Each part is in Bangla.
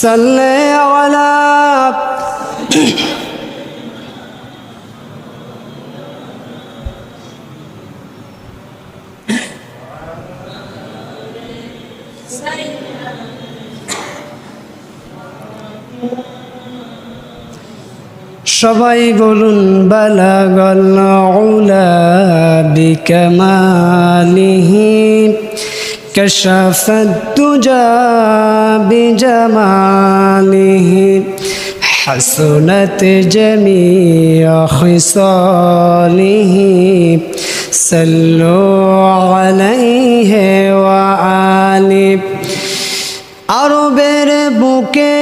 সাল্লি আলা সবাই বলুন বালাগল বিকামালিহি। كشف الدجى بجماله حسنت جميع خصاله صلوا عليه وآله আরবের বুকে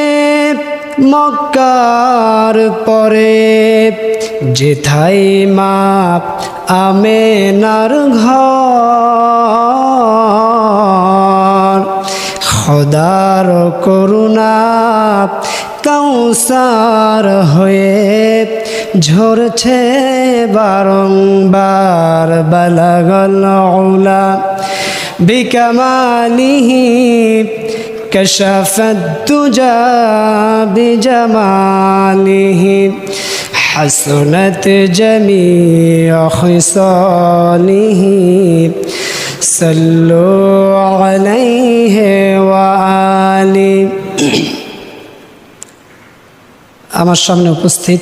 মক্কার পরে যেথাই মা আমেনার ঘর খোদার করুণা কৌসার হয়ে ঝরছে বারংবার বালাগল উলা বিকামালিহি كشف الدجى بجماله حسنت جميع خصاله صلوا عليه وآله আমার সামনে উপস্থিত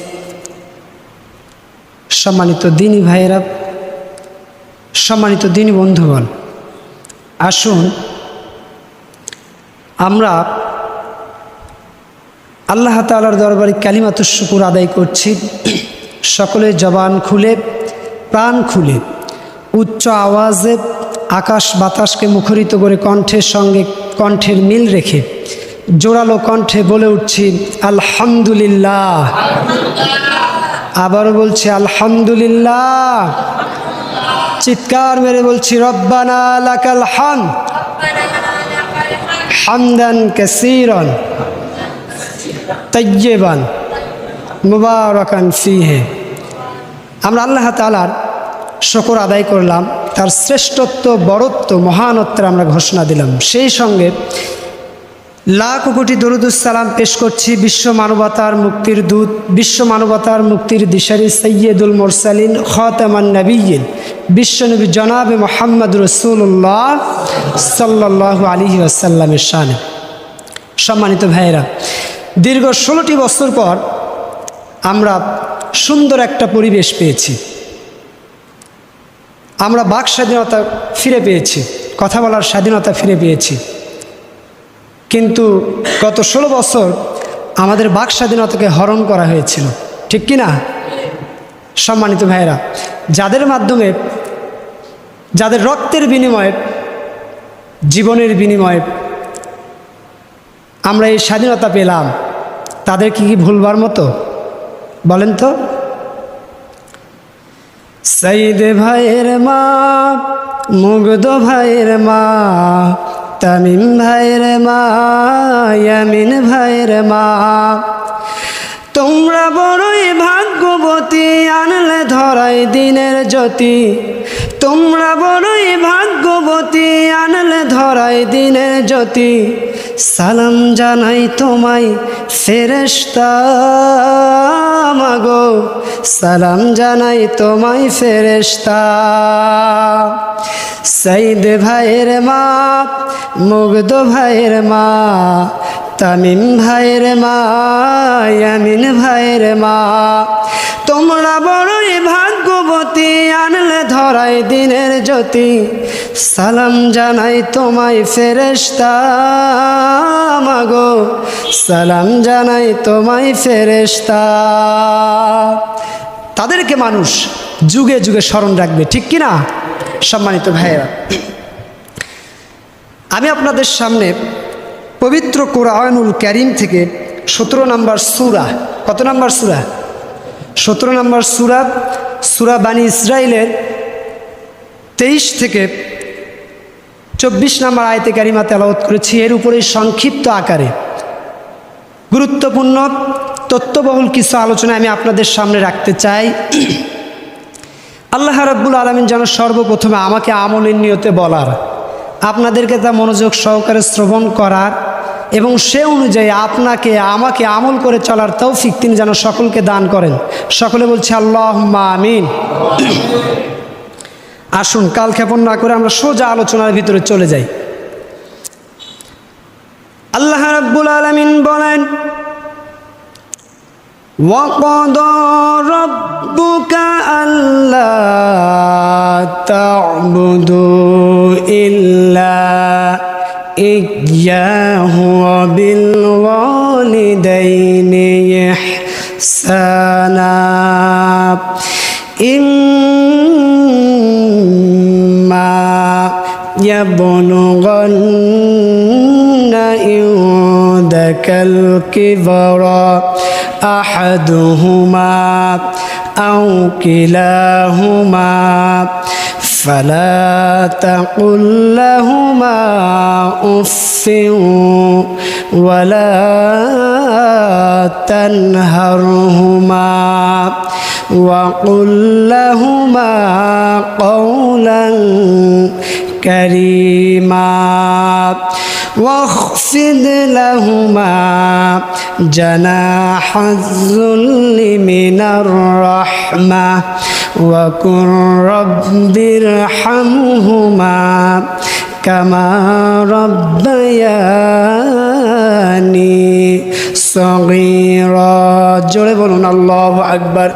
সম্মানিত দিনী ভাইয়েরা সম্মানিত দিনী বন্ধুগণ আসুন আমরা আল্লাহ তালার দরবারে কালিমাত শুকুর আদায় করছি সকলে জবান খুলে প্রাণ খুলে উচ্চ আওয়াজে আকাশ বাতাসকে মুখরিত করে কণ্ঠের সঙ্গে কণ্ঠের মিল রেখে জোরালো কণ্ঠে বলে উঠছি, আলহামদুলিল্লাহ। আবারও বলছি, আলহামদুলিল্লাহ। চিৎকার মেরে বলছি, রব্বানা মুবারকান ফিহে। আমরা আল্লাহ তালার শকর আদায় করলাম। তার শ্রেষ্ঠত্ব, বড়ত্ব, মহানত্বের আমরা ঘোষণা দিলাম। সেই সঙ্গে লাখ কোটি দরুদুসালাম পেশ করছি বিশ্ব মানবতার মুক্তির দূত, বিশ্ব মানবতার মুক্তির দিশারি সৈয়দুল মোরসালিন, খতামান নবীন বিশ্বনবী জনাবে মোহাম্মদ রসুল্লাহ সাল্লাহ আলী আসাল্লামের শানে। সম্মানিত ভাইয়েরা, দীর্ঘ ষোলোটি বছর পর আমরা সুন্দর একটা পরিবেশ পেয়েছি। আমরা বাক স্বাধীনতা ফিরে পেয়েছি, কথা বলার স্বাধীনতা ফিরে পেয়েছি। কিন্তু গত ষোলো বছর আমাদের বাক স্বাধীনতাকে হরণ করা হয়েছিল, ঠিক কি না সম্মানিত ভাইয়েরা, যাদের মাধ্যমে, যাদের রক্তের বিনিময়ে, জীবনের বিনিময়ে আমরা এই স্বাধীনতা পেলাম, তাদের কি কি ভুলবার মতো? বলেন তো। সাইদ ভাইয়ের মা, মুগ্ধ ভাইয়ের মা, তামিম ভাইয়ের মা, ইয়ামিন ভাইয়ের মা। তোমরা বড়ই ভাগ্যবতী, আনলে ধরাই দিনের জ্যোতি। তোমরা বড়ই ভাগ্যবতী, আনলে ধরাই দিনের জ্যোতি। সালাম জানাই তোমায় ফেরেস্তা মাগো। সালাম জানাই তোমায় ফেরেস্তা সাইদ ভাইয়ের মা, মুগ্ধ ভাইয়ের মা, তামিম ভাইয়ের মা, ইয়ামিন ভাইয়ের মা। তোমরা বড়ই ভাগ্যবতী আনলে ধরাই দিনের জ্যোতি। সালাম জানাই তোমায় ফেরেস্তা মাগো। সালাম জানাই তোমায় ফেরেস্তা তাদেরকে মানুষ যুগে যুগে স্মরণ রাখবে, ঠিক কি না সম্মানিত ভাইয়েরা, আমি আপনাদের সামনে পবিত্র কোরআনুল ক্যারিম থেকে সতেরো নম্বর সুরা, কত নম্বর সুরা? সতেরো নম্বর সুরা সুরা বানী ইসরায়েলের তেইশ থেকে চব্বিশ নম্বর আয়তে কারিমা তেলাওত করেছি। এর উপরে সংক্ষিপ্ত আকারে। গুরুত্বপূর্ণ তত্ত্ববহুল কিছু আলোচনা আমি আপনাদের সামনে রাখতে চাই। আল্লাহ রাব্বুল আলমিন যেন সর্বপ্রথমে আমাকে আমলের নিয়তে বলার, আপনাদেরকে তা মনোযোগ সহকারে শ্রবণ করার এবং সে অনুযায়ী আপনাকে আমাকে আমল করে চলার তৌফিক তিনি যেন সকলকে দান করেন সকলে বলছে আল্লাহ আমিন আসুন কাল ক্ষেপণ না করে আমরা সোজা আলোচনার ভিতরে চলে যাই আল্লাহ রাব্বুল আলমিন বলেন وقضى ربك ألا تعبدوا إلا إياه وبالوالدين إحسانا. إما يبلغن عندك الكبر أحدهما أو كلاهما فلا تقل لهما أف ولا تنهرهما وقل لهما قولا كريما واخفض لهما جناح الذل من الرحمة وقل رب ارحمهما كما ربياني صغيرا জোরে বলুন আল্লাহ আকবার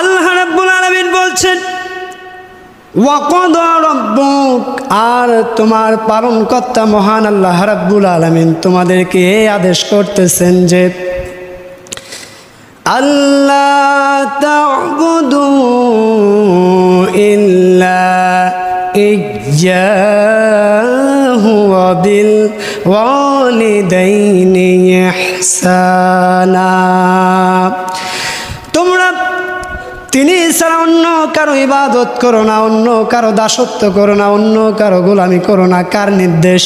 আল্লাহ রাব্বুল আলামিন বলছেন ওয়াকদ রব্বুক আর তোমার পালন কর্তা মহান আল্লাহ রাব্বুল আলামিন তোমাদেরকে এই আদেশ করতেছেন যে আল্লাহ তা'বুদু ইল্লা ওয়া বিল ওয়ালিদাইনি ইহসানা। তোমরা তিনি ছাড়া অন্য কারও ইবাদত করো না, অন্য কারও দাসত্ব করো না, অন্য কারও গোলামি করো না। কার নির্দেশ?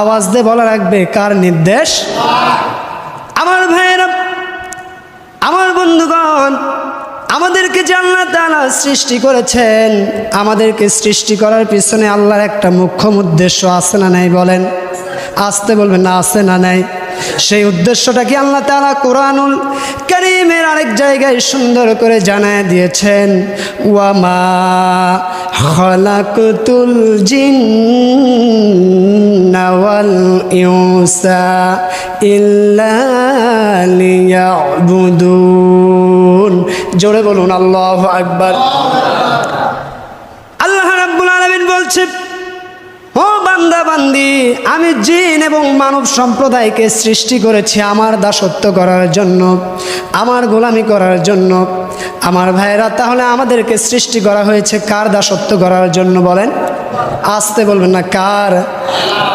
আওয়াজ দিয়ে বলা রাখবে কার নির্দেশ আমার ভাইয়েরা আমার বন্ধুগণ, আমাদেরকে যে আল্লাহ তাআলা সৃষ্টি করেছেন। আমাদেরকে সৃষ্টি করার পিছনে আল্লাহর একটা মুখ্য উদ্দেশ্য আছে না নাই বলেন? আসতে বলবেন না, আছে না নাই? সেই উদ্দেশ্যটা কি আল্লাহ তাআলা কোরআনুল করিমের আরেক জায়গায় সুন্দর করে জানায় দিয়েছেন, ওয়ামা খলাকুতুল জিন্না ওয়াল ইনসা ইল্লা লিয়াবুদুন। জোরে বলুন, আল্লাহু আকবার। আল্লাহ রাব্বুল আলামিন বলছে বান্দা বান্দি আমি জিন এবং মানব সম্প্রদায়কে সৃষ্টি করেছি আমার দাসত্ব করার জন্য, আমার গোলামি করার জন্য। আমার ভাইয়েরা, তাহলে আমাদেরকে সৃষ্টি করা হয়েছে কার দাসত্ব করার জন্য বলেন? আসতে বলবেন না, কার?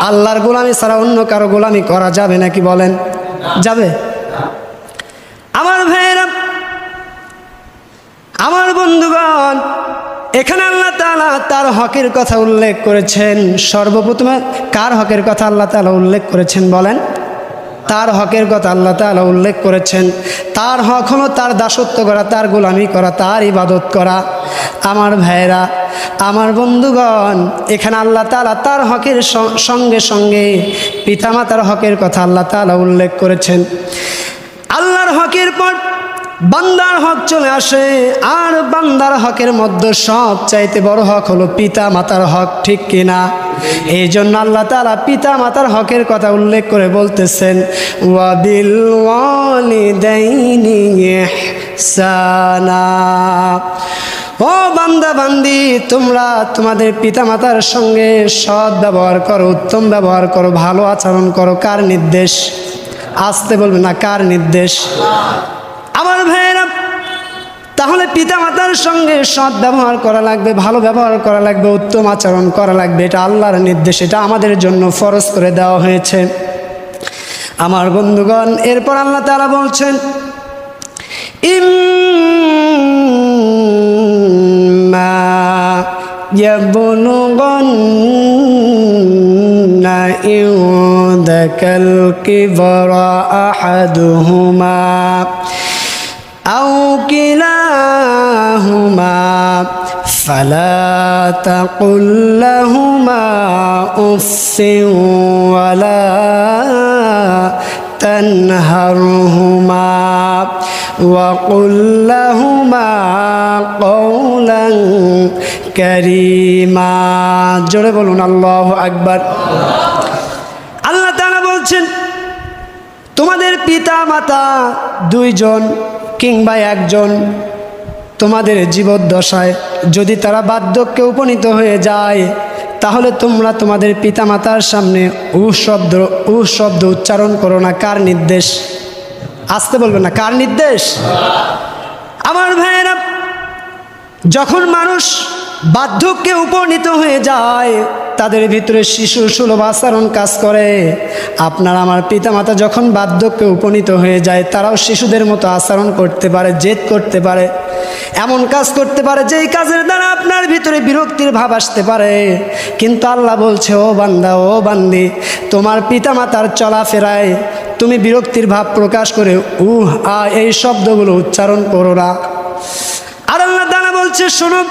আল্লাহর গোলামি ছাড়া অন্য কারও গোলামি করা যাবে নাকি বলেন? যাবে? আমার ভাইয়েরা, আমার বন্ধুগণ এখানে আল্লাহ তাআলা তার হকের কথা উল্লেখ করেছেন। সর্বপ্রথমে কার হকের কথা আল্লাহ তাআলা উল্লেখ করেছেন বলেন? তার হকের কথা আল্লাহ তাআলা উল্লেখ করেছেন। তার হক হলো তার দাসত্ব করা, তার গোলামি করা, তার ইবাদত করা। আমার ভাইয়েরা, আমার বন্ধুগণ, এখানে আল্লাহ তাআলা তার হকের সঙ্গে সঙ্গে পিতামাতার হকের কথা আল্লাহ তাআলা উল্লেখ করেছেন। আল্লাহর হকের পর বান্দার হক চলে আসে, আর বান্দার হকের মধ্যে সব চাইতে বড় হক হলো পিতা মাতার হক, ঠিক কিনা এই জন্য আল্লাহ তালা পিতা মাতার হকের কথা উল্লেখ করে বলতেছেন, ওয়াবিল ইহসানা। ও বান্দা বান্দি, তোমরা তোমাদের পিতা মাতার সঙ্গে সৎ ব্যবহার করো, উত্তম ব্যবহার করো, ভালো আচরণ করো, কার নির্দেশ? আসতে বলবে না, কার নির্দেশ? আমার ভাইয়েরা তাহলে পিতা মাতার সঙ্গে সৎ ব্যবহার করা লাগবে ভালো ব্যবহার করা লাগবে উত্তম আচরণ করা লাগবে এটা আল্লাহর নির্দেশ এটা আমাদের জন্য ফরজ করে দেওয়া হয়েছে আমার বন্ধুগণ এরপর আল্লাহ তারা বলছেন ইম্মা يبلغن عندك الكبر أحدهما أو كلاهما فلا تقل لهما أف ولا تنهرهما وقل لهما قولا كريما জোরে বলুন আল্লাহ আকবার আল্লাহ তাআলা বলছেন তোমাদের পিতা মাতা দুইজন কিংবা একজন তোমাদের জীবদ্দশায় যদি তারা বার্ধক্যে উপনীত হয়ে যায়, তাহলে তোমরা তোমাদের পিতামাতার সামনে উ শব্দ উ শব্দ উচ্চারণ করো না। কার নির্দেশ? আসতে বলবে না। কার নির্দেশ? আমার ভাইয়েরা, যখন মানুষ বার্ধক্যে উপনীত হয়ে যায়, তাদের ভিতরে শিশু সুলভ আচরণ কাজ করে। আপনার আমার পিতামাতা যখন বার্ধক্যে উপনীত হয়ে যায়, তারাও শিশুদের মতো আচরণ করতে পারে, জেদ করতে পারে, এমন কাজ করতে পারে, যেই কাজের দ্বারা আপনার ভিতরে বিরক্তির ভাব আসতে পারে। কিন্তু আল্লাহ বলছে, ও বান্দা, ও বান্দি, তোমার পিতামাতার চলাফেরায় তুমি বিরক্তির ভাব প্রকাশ করে, উহ, আ, এই শব্দগুলো উচ্চারণ করো না। আর আল্লাহ দানা বলছে, শোনো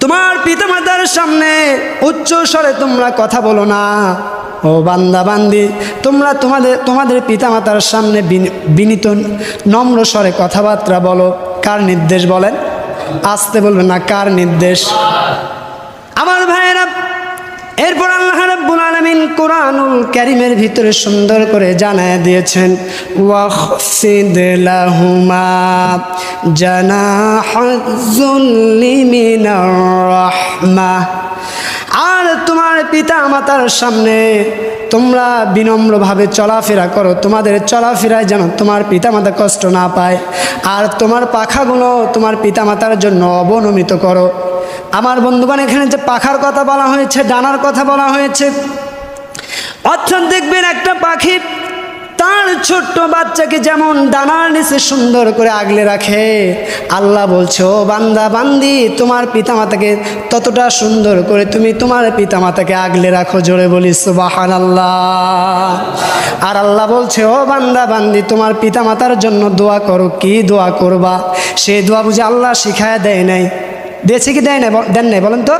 তোমার পিতামাতার সামনে উচ্চ স্বরে তোমরা কথা বলো না। ও বান্দা বান্দি, তোমরা তোমাদের তোমাদের পিতামাতার সামনে বিন- বিনীত নম্র স্বরে কথাবার্তা বলো। কার নির্দেশ বলেন? আসতে বলবে না, কার নির্দেশ? আমার ভাইয়েরা এরপর আল্লাহ রাব্বুল আলামিন কোরআনুল কারীমের ভিতরে সুন্দর করে জানায় দিয়েছেন ওয়াখসিদ লাহুমা জানাহাযুল্লি মিনার আর তোমার পিতা মাতার সামনে তোমরা বিনম্রভাবে চলাফেরা করো, তোমাদের চলাফেরায় যেন তোমার পিতামাতা কষ্ট না পায়। আর তোমার পাখাগুলো তোমার পিতামাতার জন্য অবনমিত করো। আমার বন্ধুগণ, এখানে যে পাখার কথা বলা হয়েছে, ডানার কথা বলা হয়েছে, অর্থাৎ দেখবেন একটা পাখি তার ছোট্ট বাচ্চাকে যেমন ডানার নিচে সুন্দর করে আগলে রাখে, আল্লাহ বলছে বান্দা, বান্দি, তোমার পিতামাতাকে ততটা সুন্দর করে তুমি তোমার পিতামাতাকে আগলে রাখো, জোরে বলি সুবাহান আল্লাহ আর আল্লাহ বলছে, ও বান্দা, বান্দি, তোমার পিতামাতার জন্য দোয়া করো, কি দোয়া করবা? সেই দোয়া বুঝে আল্লাহ শিখায় দেয় নাই। দিয়েছে কি দেয় না দেন নাই, বলেন তো।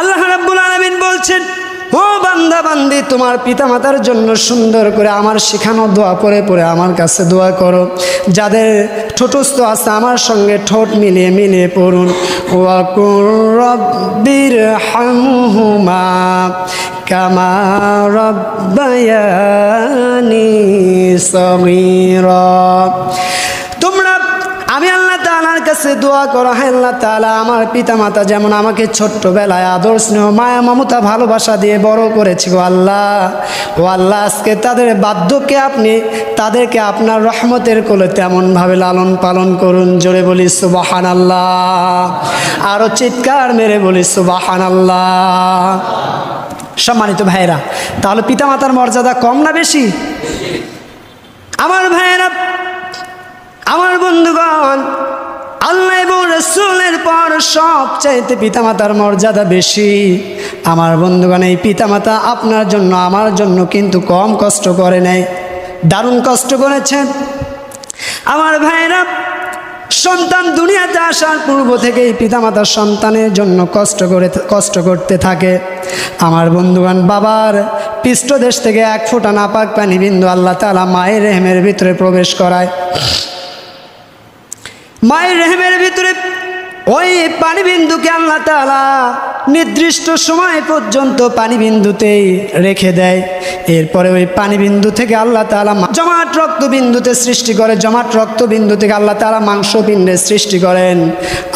আল্লাহ রাব্বুল আলামিন বলছেন, ও বান্দা, বান্দি, তোমার পিতা মাতার জন্য সুন্দর করে আমার শেখানো দোয়া পরে পরে আমার কাছে দোয়া করো। যাদের ঠোঁটস্থ আছে আমার সঙ্গে ঠোঁট মিলিয়ে মিলিয়ে পড়ুন। ওয়াকুর রব্বির কামা রব্বায়ানি সগীরা তোমরা আমি আল্লাহ তালার কাছে দোয়া করো হ্যাঁ আল্লাহ তালা আমার পিতা মাতা যেমন আমাকে ছোট্টবেলায় আদর স্নেহ, মায়া, মমতা, ভালোবাসা দিয়ে বড় করেছি গো আল্লাহ। ও আল্লাহ, আজকে তাদের বাধ্যকে আপনি, তাদেরকে আপনার রহমতের কোলে তেমনভাবে লালন পালন করুন, জোরে বলি সুবাহান আল্লাহ আরও চিৎকার মেরে বলি সুবাহান আল্লাহ সম্মানিত ভাইয়েরা, তাহলে পিতামাতার মর্যাদা কম না বেশি? আমার ভাইয়েরা, আমার বন্ধুগণ আল্লাহ এবং রসুলের পর সব চাইতে পিতামাতার মর্যাদা বেশি। আমার বন্ধুগণ, এই পিতামাতা আপনার জন্য, আমার জন্য কিন্তু কম কষ্ট করে নাই। দারুণ কষ্ট করেছেন। আমার ভাইরা সন্তান দুনিয়াতে আসার পূর্ব থেকেই পিতামাতার সন্তানের জন্য কষ্ট করে, কষ্ট করতে থাকে। আমার বন্ধুগণ, বাবার পৃষ্ঠদেশ থেকে এক ফোঁটা নাপাক পানি বিন্দু আল্লাহ তালা মায়ের রেহমের ভিতরে প্রবেশ করায়। মায়ের রেহেমের ভিতরে ওই পানি বিন্দুকে আল্লাহ তালা নির্দিষ্ট সময় পর্যন্ত পানি বিন্দুতেই রেখে দেয়। এরপরে ওই পানি বিন্দু থেকে আল্লাহ তালা জমাট রক্ত বিন্দুতে সৃষ্টি করে জমাট রক্ত বিন্দু থেকে আল্লাহ তালা মাংস পিণ্ডের সৃষ্টি করেন।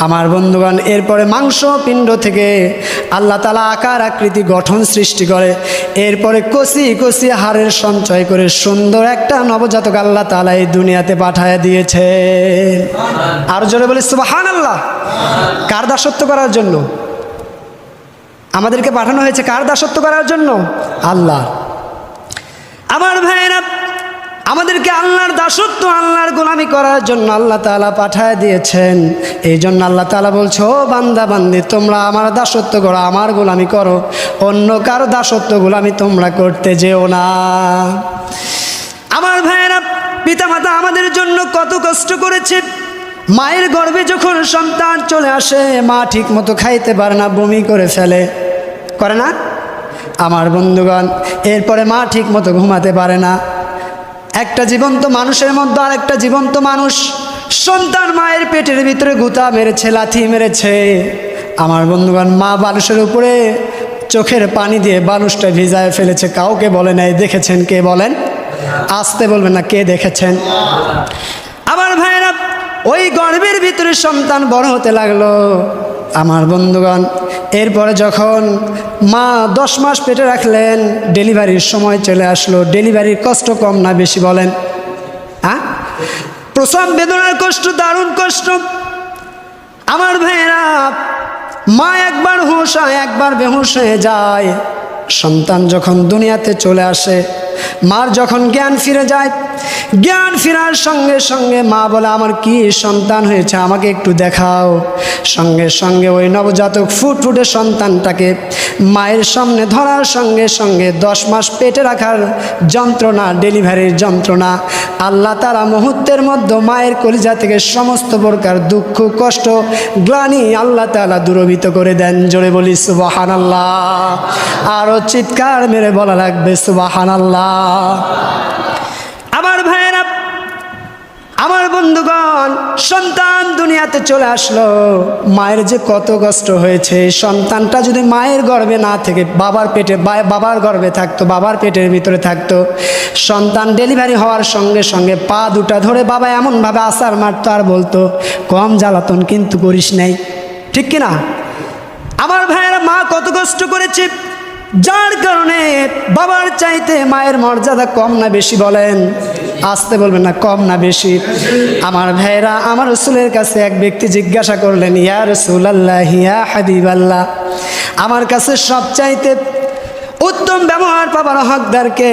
আমার বন্ধুগণ এরপরে মাংস পিণ্ড থেকে আল্লাহ তালা আকার আকৃতি গঠন সৃষ্টি করে। এরপরে কষি কষি হাড়ের সঞ্চয় করে সুন্দর একটা নবজাতক আল্লাহ তালা এই দুনিয়াতে পাঠায় দিয়েছে। আর জোরে বলি সুবাহান আল্লাহ কার দাসত্ব করার জন্য? আমাদেরকে পাঠানো হয়েছে কার দাসত্ব করার জন্য? আল্লাহ। আমার ভাইয়েরা, আমাদেরকে আল্লাহর দাসত্ব, আল্লাহর গোলামি করার জন্য আল্লাহ তালা পাঠায় দিয়েছেন। এই জন্য আল্লাহ তালা বলছে বান্দা, বান্দি, তোমরা আমার দাসত্ব করো, আমার গোলামি করো। অন্য কারও দাসত্ব গোলামি তোমরা করতে যেও না। আমার ভাইয়েরা, পিতামাতা আমাদের জন্য কত কষ্ট করেছে মায়ের গর্ভে যখন সন্তান চলে আসে, মা ঠিক মতো খাইতে পারে না, বমি করে ফেলে। করে না? আমার বন্ধুগণ, এরপরে মা ঠিক মতো ঘুমাতে পারে না। একটা জীবন্ত মানুষের মধ্যে আর একটা জীবন্ত মানুষ সন্তান মায়ের পেটের ভিতরে গুতা মেরেছে, লাথি মেরেছে। আমার বন্ধুগণ, মা বালুসের উপরে চোখের পানি দিয়ে বালুসটা ভিজায় ফেলেছে। কাউকে বলে নাই, দেখেছেন কে বলেন? আসতে বলবেন না, কে দেখেছেন? আমার ভাইয়েরা ওই গর্বের ভিতরে সন্তান বড় হতে লাগল। আমার বন্ধুগণ, এরপরে যখন মা দশ মাস পেটে রাখলেন, ডেলিভারির সময় চলে আসলো। ডেলিভারির কষ্ট কম না বেশি বলেন। হ্যাঁ প্রসব বেদনার কষ্ট, দারুণ কষ্ট। আমার ভাইয়েরা, মা একবার হুঁশ হয়, একবার বেহুশ হয়ে যায়। সন্তান যখন দুনিয়াতে চলে আসে, মার যখন জ্ঞান ফিরে যায় জ্ঞান ফেরার সঙ্গে সঙ্গে মা বলে, আমার কি সন্তান হয়েছে? আমাকে একটু দেখাও। সঙ্গে সঙ্গে ওই নবজাতক ফুটফুটে সন্তানটাকে মায়ের সামনে ধরার সঙ্গে সঙ্গে দশ মাস পেটে রাখার যন্ত্রণা, ডেলিভারির যন্ত্রণা, আল্লাহ তারা মুহূর্তের মধ্যে মায়ের কলিজা থেকে সমস্ত প্রকার দুঃখ, কষ্ট, গ্লানি আল্লাহ তালা দূরবিত করে দেন। জোরে বলি সুবাহান আল্লাহ আরও চিৎকার মেরে বলা লাগবে সুবাহান আল্লাহ আমার ভাইয়েরা আমার বন্ধুগণ, সন্তান দুনিয়াতে চলে আসলো। মায়ের যে কত কষ্ট হয়েছে, সন্তানটা যদি মায়ের গর্ভে না থেকে, বাবার পেটে বাবার গর্ভে থাকতো, বাবার পেটের ভিতরে থাকতো, সন্তান ডেলিভারি হওয়ার সঙ্গে সঙ্গে পা দুটা ধরে বাবা এমনভাবে আসার মারতো আর বলতো, কম জ্বালাতন কিন্তু করিস নাই। ঠিক কিনা? আমার ভাইয়েরা মা কত কষ্ট করেছে? যার কারণে বাবার চাইতে মায়ের মর্যাদা কম না বেশি বলেন। আসতে বলবেন না, কম না বেশি। আমার ভাইয়েরা, আমার রসুলের কাছে এক ব্যক্তি জিজ্ঞাসা করলেন, ইয়া রসুল আল্লাহ ইয়া হাবিব আল্লাহ আমার কাছে সব চাইতে উত্তম ব্যবহার পাবার হকদারকে?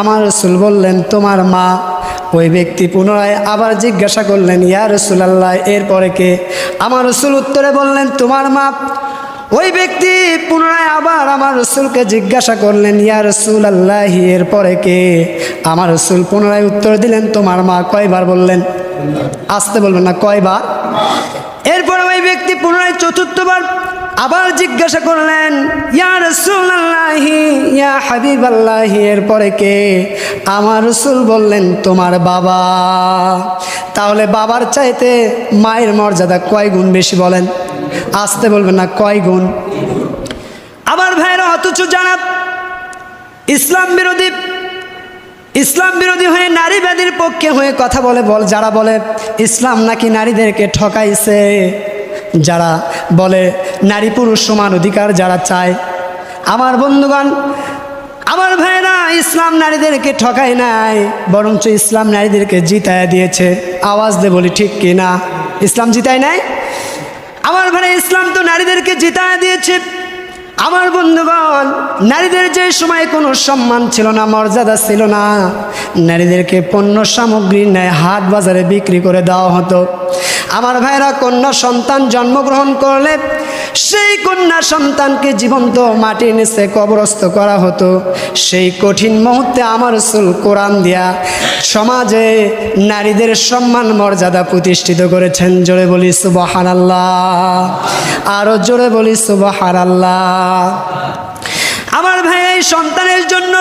আমার রসুল বললেন, তোমার মা। ওই ব্যক্তি পুনরায় আবার জিজ্ঞাসা করলেন, ইয়া রসুল আল্লাহ এরপরে কে? আমার রসুল উত্তরে বললেন, তোমার মা ওই ব্যক্তি পুনরায় আবার আমার রসুলকে জিজ্ঞাসা করলেন, ইয়া রসুল আল্লাহ এরপরে কে? আমার রসুল পুনরায় উত্তর দিলেন, তোমার মা কয়বার? বললেন, আসতে বলবেন না, কয়বার? এরপরে ওই ব্যক্তি পুনরায় চতুর্থবার আবার জিজ্ঞাসা করলেন, ইয়া রসুল আল্লাহি ইয়া হাবিব আল্লাহি এরপরে কে? আমার রসুল বললেন, তোমার বাবা। তাহলে বাবার চাইতে মায়ের মর্যাদা কয় গুণ বেশি বলেন? আসতে বলবেন না, কয় গুণ? আবার ভাইয়েরা, অথচ জানা ইসলাম বিরোধী ইসলাম বিরোধী হয়ে নারীবাদীর পক্ষে হয়ে কথা বলে, বল, যারা বলে, ইসলাম নাকি নারীদেরকে ঠকাইছে? যারা বলে, নারী পুরুষ সমান অধিকার যারা চায়। আমার বন্ধুগণ, আমার ভাইরা ইসলাম নারীদেরকে ঠকায় নাই, বরঞ্চ ইসলাম নারীদেরকে জিতায় দিয়েছে। আওয়াজ দে বলি, ঠিক কি না ইসলাম জিতায় নাই? আমার ঘরে ইসলাম তো নারীদেরকে জিতায় দিয়েছে। আমার বন্ধুগণ, নারীদের যে সময় কোনো সম্মান ছিল না, মর্যাদা ছিল না, নারীদেরকে পণ্য সামগ্রী নেয় হাট বাজারে বিক্রি করে দেওয়া হতো। আমার ভাইরা কন্যা সন্তান জন্মগ্রহণ করলে সেই কন্যা সন্তানকে জীবন্ত মাটির নিচে কবরস্থ করা হতো। সেই কঠিন মুহূর্তে আমার রসুল কোরআন দিয়া সমাজে নারীদের সম্মান, মর্যাদা প্রতিষ্ঠিত করেছেন। জোরে বলি সুবহান আল্লাহ আরও জোরে বলি সুবহান আল্লাহ আমার ভাই এই সন্তানের জন্য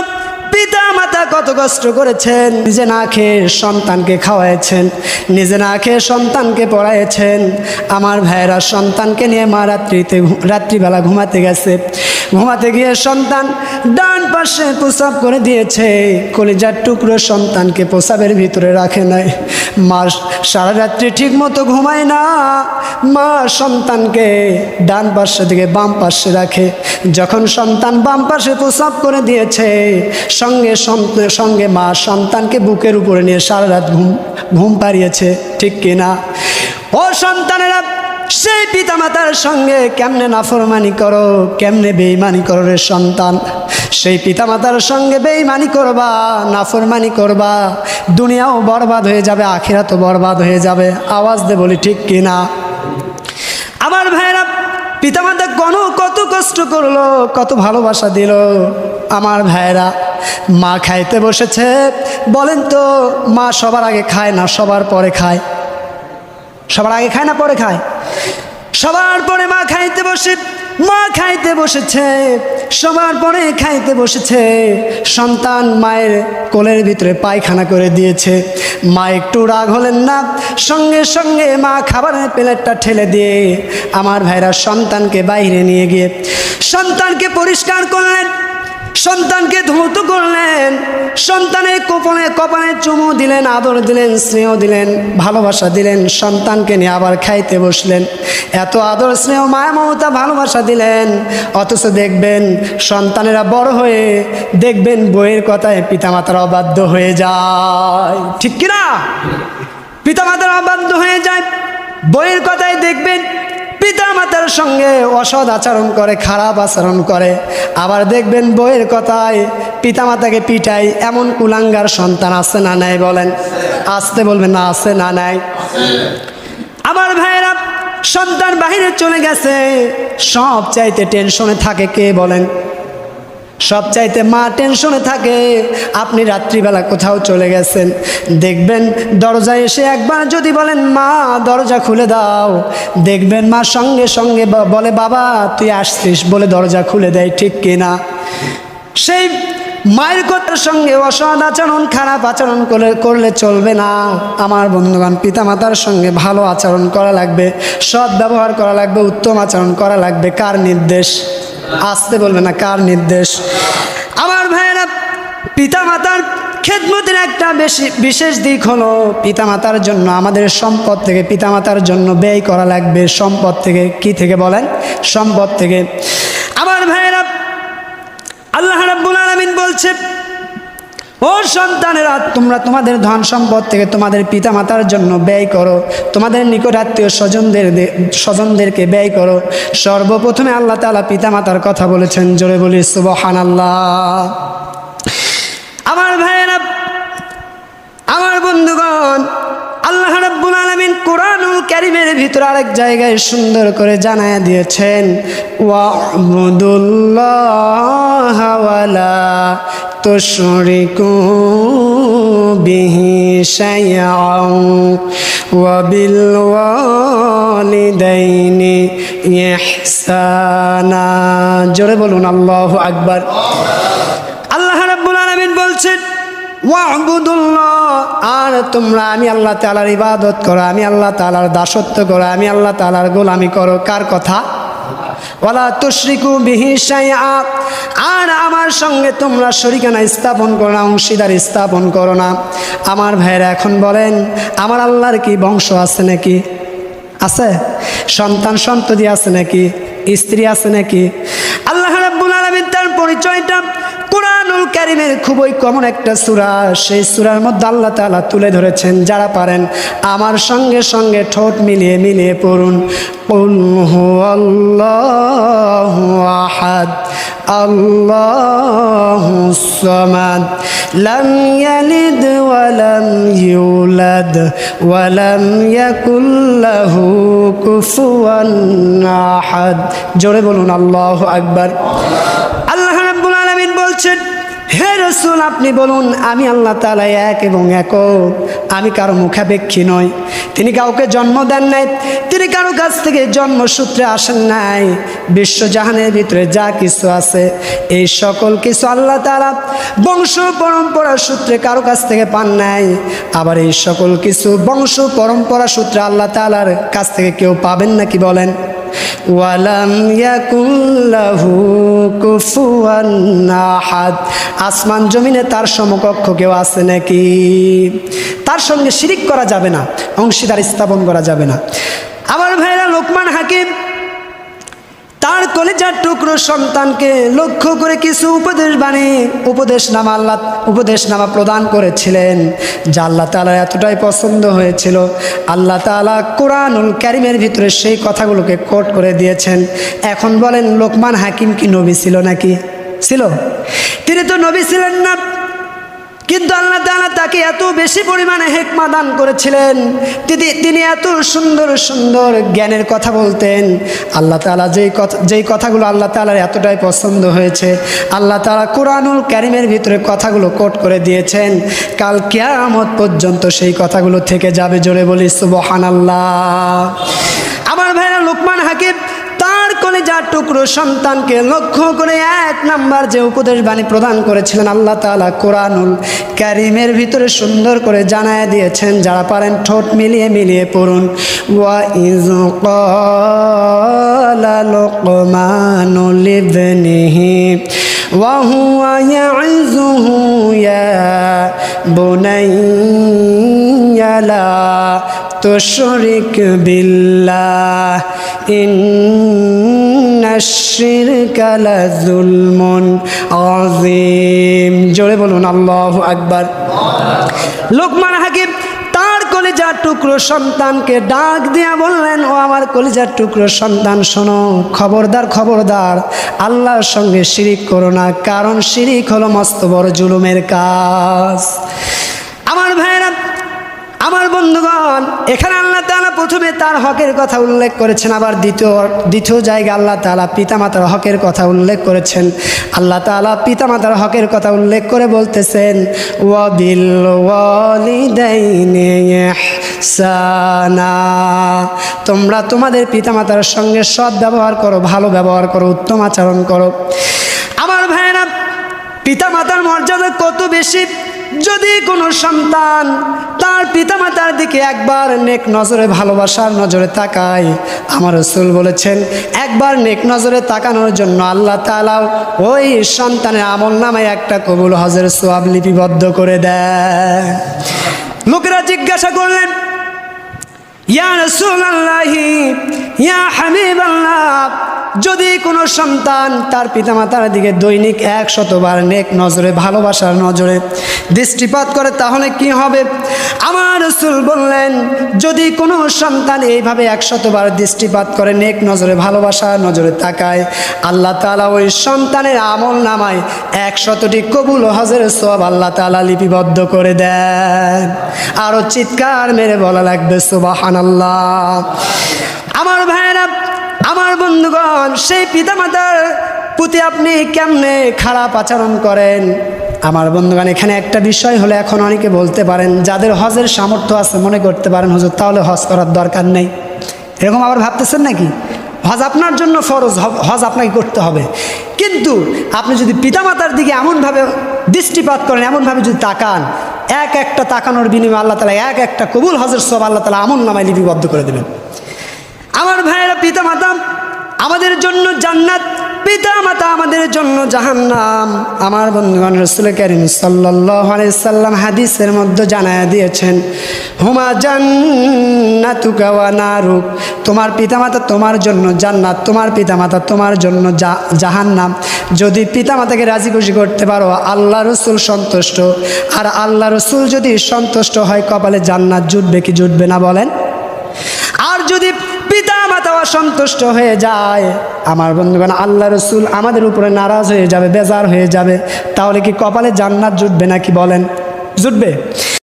মাতা কত কষ্ট করেছেন, নিজে না খেয়ে সন্তানকে খাওয়াইছেন নিজে না খেয়ে সন্তানকে পড়াইছেন আমার ভাইয়েরা সন্তানকে নিয়ে মা রাত্রিতে রাত্রিবেলা ঘুমাতে গেছে। ঘুমাতে গিয়ে সন্তান ডান পাশে প্রসাব করে দিয়েছে। কলিজার টুকরো সন্তানকে প্রসাবের ভিতরে রাখে নাই। মা সারা রাত্রি ঠিক মতো ঘুমায় না। মা সন্তানকে ডান পাশে থেকে বাম পাশে রাখে। যখন সন্তান বাম পাশে প্রসাব করে দিয়েছে, সঙ্গে সঙ্গে মা সন্তানকে বুকের উপরে নিয়ে সারা রাত ঘুম ঘুম পাড়িয়েছে। ঠিক কিনা? ও সন্তানেরা সেই পিতামাতার সঙ্গে কেমনে নাফরমানি করো, কেমনে বেইমানি করো রে সন্তান? সেই পিতামাতার সঙ্গে বেইমানি করবা, নাফরমানি করবা, দুনিয়াও বরবাদ হয়ে যাবে, আখিরাতও বরবাদ হয়ে যাবে। আওয়াজ দে বলি, ঠিক কিনা আমার ভাইরা পিতামাতা কোন কত কষ্ট করল, কত ভালোবাসা দিল। আমার ভাইরা মা খাইতে বসেছে, বলেন তো, মা সবার আগে খায় না সবার পরে খায়? সবার আগে খায় না, পরে খায়। সবার পরে মা খাইতে বসে, মা খাইতে বসেছে। সবার পরে খাইতে বসেছে। সন্তান মায়ের কোলের ভিতরে পায়খানা করে দিয়েছে। মা একটু রাগ হলেন না। সঙ্গে সঙ্গে মা খাবারের প্লেটটা ঠেলে দিয়ে আমার ভাইরা সন্তানকে বাইরে নিয়ে গিয়ে সন্তানকে পরিষ্কার করলেন। সন্তানকে ধৌত করলেন, সন্তানের কোপনে কপালে চুমু দিলেন, আদর দিলেন, স্নেহ দিলেন, ভালোবাসা দিলেন, সন্তানকে নিয়ে আবার খাইতে বসলেন। এত আদর, স্নেহ, মায়া, মমতা, ভালোবাসা দিলেন। অথচ দেখবেন, সন্তানেরা বড় হয়ে দেখবেন বইয়ের কথায় পিতামাতার অবাধ্য হয়ে যায়। ঠিক কিনা? পিতামাতার অবাধ্য হয়ে যায়। বইয়ের কথায় দেখবেন পিতা মাতার সঙ্গে অসৎ আচরণ করে, খারাপ আচরণ করে। আবার দেখবেন বইয়ের কথায় পিতামাতাকে পিটাই এমন কুলাঙ্গার সন্তান আছে না নাই বলেন? আসতে বলবেন না, আছে না নাই? আবার ভাইয়েরা, সন্তান বাহিরে চলে গেছে, সব চাইতে টেনশনে থাকে কে বলেন? সব চাইতে মা টেনশনে থাকে, আপনি রাত্রিবেলা কোথাও চলে গেছেন। দেখবেন দরজায় এসে একবার যদি বলেন, মা, দরজা খুলে দাও। দেখবেন মা সঙ্গে সঙ্গে বলে, বাবা, তুই আসছিস। বলে দরজা খুলে দেয়, ঠিক কিনা? সেই মায়ের কথার সঙ্গে অসৎ আচরণ, খারাপ আচরণ করলে করলে চলবে না। আমার বন্ধুগণ, পিতামাতার সঙ্গে ভালো আচরণ করা লাগবে, সৎ ব্যবহার করা লাগবে, উত্তম আচরণ করা লাগবে। কার নির্দেশ? আসতে বলবে না, কার নির্দেশ? আমার ভাইয়েরা পিতা মাতার খেদমতের একটা বেশি, বিশেষ দিক হলো পিতামাতার জন্য, আমাদের সম্পদ থেকে, পিতামাতার জন্য ব্যয় করা লাগবে। সম্পদ থেকে কি থেকে বলেন? সম্পদ থেকে। আমার ভাইয়েরা, আল্লাহ রাব্বুল আলামিন বলছে ও সন্তানেরা, তোমরা তোমাদের ধন সম্পদ থেকে তোমাদের পিতা মাতার জন্য ব্যয় করো। তোমাদের নিকট আত্মীয় স্বজনদের স্বজনদেরকে ব্যয় করো। সর্বপ্রথমে আল্লাহ তালা পিতা মাতার কথা বলেছেন, জোরে বলি সুবহান আল্লাহ আমার ভাইয়েরা, আমার বন্ধুগণ আল্লাহ রাব্বুল আলামিন কোরআনুল কারীমের ভিতর আরেক জায়গায় সুন্দর করে জানায়া দিয়েছেন, ওয়াবুদুল্লাহ ওয়ালা তুশরিকু বিহি শাইআন ওয়া বিল ওয়ালিদাইনি ইহসানা। জোরে বলুন, আল্লাহু আকবার। আল্লাহ রাব্বুল আলামিন বলছেন আর তোমরা, আমি আল্লাহ তাআলার ইবাদত করো, আমি আল্লাহ তাআলার দাসত্ব করো, আমি আল্লাহ তালার গোলামি করো। কার কথা? ওয়ালা তুশরিকু বিহি শাইআ। আর আমার সঙ্গে তোমরা শরিকানা স্থাপন করো না, অংশীদার স্থাপন করো না। আমার ভাইয়েরা এখন বলেন, আমার আল্লাহর কি বংশ আছে নাকি? আছে? সন্তান সন্ততি আছে নাকি? স্ত্রী আছে নাকি আল্লাহ রাব্বুল আলামিন তার পরিচয়টা কোরআনুল কারিমের খুবই কমন একটা সূরা, সেই সুরার মধ্যে আল্লাহ তাআলা তুলে ধরেছেন, যারা পারেন, আমার সঙ্গে সঙ্গে ঠোঁট মিলিয়ে মিলিয়ে পড়ুন। আহাদ, আল্লাহু জোরে বলুন, আল্লাহু আকবার। আল্লাহ রাব্বুল বলছেন রসুল, আপনি বলুন, আমি আল্লাহ তাআলা এক এবং একক। আমি কারও মুখাপেক্ষী নই। তিনি কাউকে জন্ম দেন নাই, তিনি কারও কাছ থেকে জন্মসূত্রে আসেন নাই। বিশ্বজাহানের ভিতরে যা কিছু আছে, এই সকল কিছু আল্লাহ তাআলা বংশ পরম্পরা সূত্রে কারও কাছ থেকে পান নাই। আবার এই সকল কিছু বংশ পরম্পরা সূত্রে আল্লাহ তাআলার কাছ থেকে কেউ পাবেন নাকি বলেন? ওয়ালাম ইয়াকুল্লাহু কুফুয়ান আহাদ। আসমান জমিনে তার সমকক্ষ কেউ আছে নাকি? তার সঙ্গে শিরিক করা যাবে না, অংশীদার স্থাপন করা যাবে না। আমার ভাইরা লোকমান হাকিম তার কলেজার টুকরো সন্তানকে লক্ষ্য করে কিছু উপদেশ বাণী, উপদেশ নামা আল্লাহ, উপদেশ নামা প্রদান করেছিলেন, যা আল্লাহ তালা এতটাই পছন্দ হয়েছিল। আল্লাহ তালা কোরআনুল ক্যারিমের ভিতরে সেই কথাগুলোকে কোট করে দিয়েছেন। এখন বলেন, লোকমান হাকিম কি নবী ছিল নাকি? ছিল। তিনি তো নবী ছিলেন না। কিন্তু আল্লাহ তালা তাকে এত বেশি পরিমাণে হেকমা দান করেছিলেন। তিনি তিনি এত সুন্দর সুন্দর জ্ঞানের কথা বলতেন। আল্লাহ তাআলা যেই কথা, যেই কথাগুলো আল্লাহ তাআলার এতটাই পছন্দ হয়েছে, আল্লাহ তালা কোরআনুল ক্যারিমের ভিতরে কথাগুলো কোট করে দিয়েছেন। কাল কেয়ামত পর্যন্ত সেই কথাগুলো থেকে যাবে জোরে বলি সুবহান আল্লাহ আমার ভাইরা লোকমান হাকিম তার কলেজার টুকরো সন্তানকে লক্ষ্য করে এক নাম্বার যে উপদেশ বাণী প্রদান করেছিলেন আল্লাহ তাআলা কোরআনুল ক্যারিমের ভিতরে সুন্দর করে জানায় দিয়েছেন, যারা পারেন ঠোঁট মিলিয়ে মিলিয়ে পড়ুন। ওয়া ইজ ক্বালা লুকমানু লিবনিহি, ওয়া হুয়া ইয়াইযুহু ইয়া বুনাইয়া লাযুলমুন আযীম। জোরে বলুন, আল্লাহু আকবার। লোকমান হাকিম তার কলিজার টুকরো সন্তানকে ডাক দিয়া বললেন, ও আমার কলিজার টুকরো সন্তান, শোনো, খবরদার খবরদার, আল্লাহর সঙ্গে শিরিক করো না, কারণ শিরিক হলো মস্ত বড় জুলুমের কাজ। আমার ভাইরা আমার বন্ধুগণ, এখানে প্রথমে তার হকের কথা উল্লেখ করেছেন, আবার দ্বিতীয় দ্বিতীয় জায়গায় আল্লাহ তাআলা পিতামাতার হকের কথা উল্লেখ করেছেন। আল্লাহ তাআলা পিতামাতার হকের কথা উল্লেখ করে বলতেছেন, ওয়াবিল ইহসানা। তোমরা তোমাদের পিতামাতার সঙ্গে সৎ ব্যবহার করো, ভালো ব্যবহার করো, উত্তম আচরণ করো। আমার ভাইয়েরা, পিতামাতার মর্যাদা কত বেশি? যদি কোনো সন্তান তার পিতামাতার দিকে একবার নেক নজরে ভালোবাসার নজরে তাকায়, আমার রসুল বলেছেন, একবার নেক নজরে তাকানোর জন্য আল্লাহ তাআলা ওই সন্তানের আমল নামে একটা কবুল হজের সোয়াব লিপিবদ্ধ করে দেয় লোকেরা জিজ্ঞাসা করলেন, ইয়া রাসূলুল্লাহি, ইয়া হাবিবাল্লাহ যদি কোনো সন্তান তার পিতামাতার দিকে দৈনিক এক শতবার নেক নজরে, ভালোবাসার নজরে দৃষ্টিপাত করে, তাহলে কি হবে? আমার রসুল বললেন, যদি কোনো সন্তান এইভাবে এক শতবার দৃষ্টিপাত করে, নেক নজরে ভালোবাসার নজরে তাকায়, আল্লাহ তাআলা ওই সন্তানের আমল নামায় এক শতটি কবুল হজের সব আল্লাহ তাআলা লিপিবদ্ধ করে দেন। আরও চিৎকার মেরে বলা লাগবে সুবাহান আল্লাহ আমার ভাইয়েরা আমার বন্ধুগণ, সেই পিতামাতার প্রতি আপনি কেমনে খারাপ আচরণ করেন? আমার বন্ধুগণ, এখানে একটা বিষয় হলে, এখন অনেকে বলতে পারেন, যাদের হজের সামর্থ্য আছে, মনে করতে পারেন, হুজুর, তাহলে হজ করার দরকার নেই। এরকম আবার ভাবতেছেন নাকি? হজ আপনার জন্য ফরজ হজ আপনাকে করতে হবে। কিন্তু আপনি যদি পিতামাতার দিকে এমনভাবে দৃষ্টিপাত করেন, এমনভাবে যদি তাকান, এক একটা তাকানোর বিনিময়ে আল্লাহ তালা এক একটা কবুল হজের সব আল্লাহ তালা আমন নামায় লিপিবদ্ধ করে দেবেন। আমার ভাইয়েরা পিতা মাতা আমাদের জন্য জান্নাত পিতা মাতা আমাদের জন্য জাহান্নাম। আমার বন্ধুগণ, রসুল করিম সাল্লাম হাদিসের মধ্যে জানায় দিয়েছেন, হুমা জান্নাতুকা ওয়া তোমার পিতামাতা তোমার জন্য জান্নাত, তোমার পিতামাতা তোমার জন্য জাহান্নাম। যদি পিতামাতাকে রাজি খুশি করতে পারো, আল্লাহ রসুল সন্তুষ্ট। আর আল্লাহ রসুল যদি সন্তুষ্ট হয়, কপালে জান্নাত জুটবে কি জুটবে না বলেন? আর যদি পিতা মাতা অসন্তুষ্ট হয়ে যায়। আমার বন্ধুগণ, আল্লাহ রসুল আমাদের উপরে নারাজ হয়ে যাবে, বেজার হয়ে যাবে। তাহলে কি কপালে জান্নাত জুটবে নাকি বলেন? জুটবে।